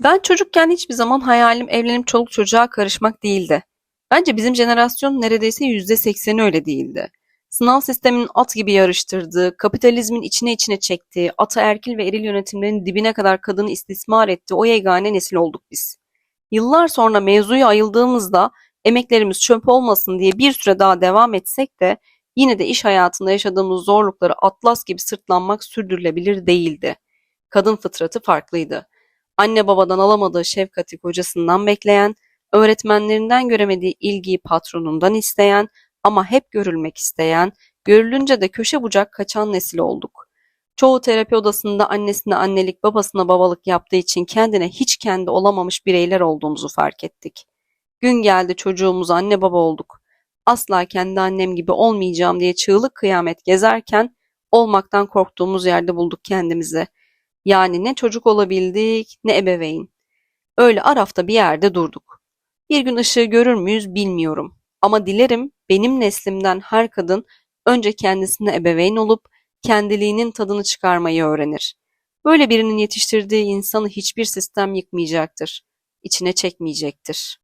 Ben çocukken hiçbir zaman hayalim evlenip çoluk çocuğa karışmak değildi. Bence bizim jenerasyon neredeyse yüzde sekseni öyle değildi. Sınav sisteminin at gibi yarıştırdığı, kapitalizmin içine içine çektiği, ataerkil ve eril yönetimlerin dibine kadar kadını istismar ettiği o yegane nesil olduk biz. Yıllar sonra mevzuya ayıldığımızda emeklerimiz çöp olmasın diye bir süre daha devam etsek de yine de iş hayatında yaşadığımız zorlukları atlas gibi sırtlanmak sürdürülebilir değildi. Kadın fıtratı farklıydı. Anne babadan alamadığı şefkati kocasından bekleyen, öğretmenlerinden göremediği ilgiyi patronundan isteyen ama hep görülmek isteyen, görülünce de köşe bucak kaçan nesil olduk. Çoğu terapi odasında annesine annelik, babasına babalık yaptığı için kendine hiç kendi olamamış bireyler olduğumuzu fark ettik. Gün geldi çocuğumuz anne baba olduk. Asla kendi annem gibi olmayacağım diye çığlık kıyamet gezerken olmaktan korktuğumuz yerde bulduk kendimizi. Yani ne çocuk olabildik ne ebeveyn. Öyle arafta bir yerde durduk. Bir gün ışığı görür müyüz bilmiyorum. Ama dilerim benim neslimden her kadın önce kendisine ebeveyn olup kendiliğinin tadını çıkarmayı öğrenir. Böyle birinin yetiştirdiği insanı hiçbir sistem yıkmayacaktır, içine çekmeyecektir.